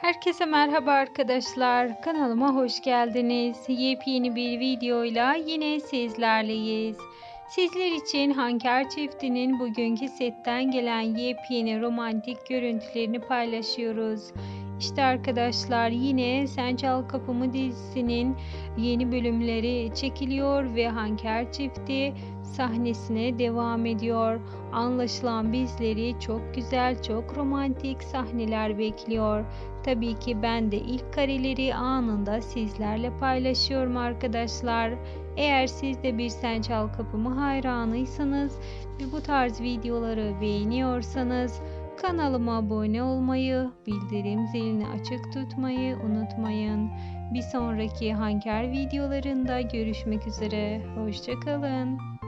Herkese merhaba arkadaşlar. Kanalıma hoş geldiniz. Yepyeni bir videoyla yine sizlerleyiz. Sizler için Hanker çiftinin bugünkü setten gelen yepyeni romantik görüntülerini paylaşıyoruz. İşte arkadaşlar yine Sen Çal Kapımı dizisinin yeni bölümleri çekiliyor ve Hanker çifti sahnesine devam ediyor. Anlaşılan bizleri çok güzel, çok romantik sahneler bekliyor. Tabii ki ben de ilk kareleri anında sizlerle paylaşıyorum arkadaşlar. Eğer siz de bir Sen Çal Kapımı hayranıysanız ve bu tarz videoları beğeniyorsanız kanalıma abone olmayı, bildirim zilini açık tutmayı unutmayın. Bir sonraki Hanker videolarında görüşmek üzere. Hoşçakalın.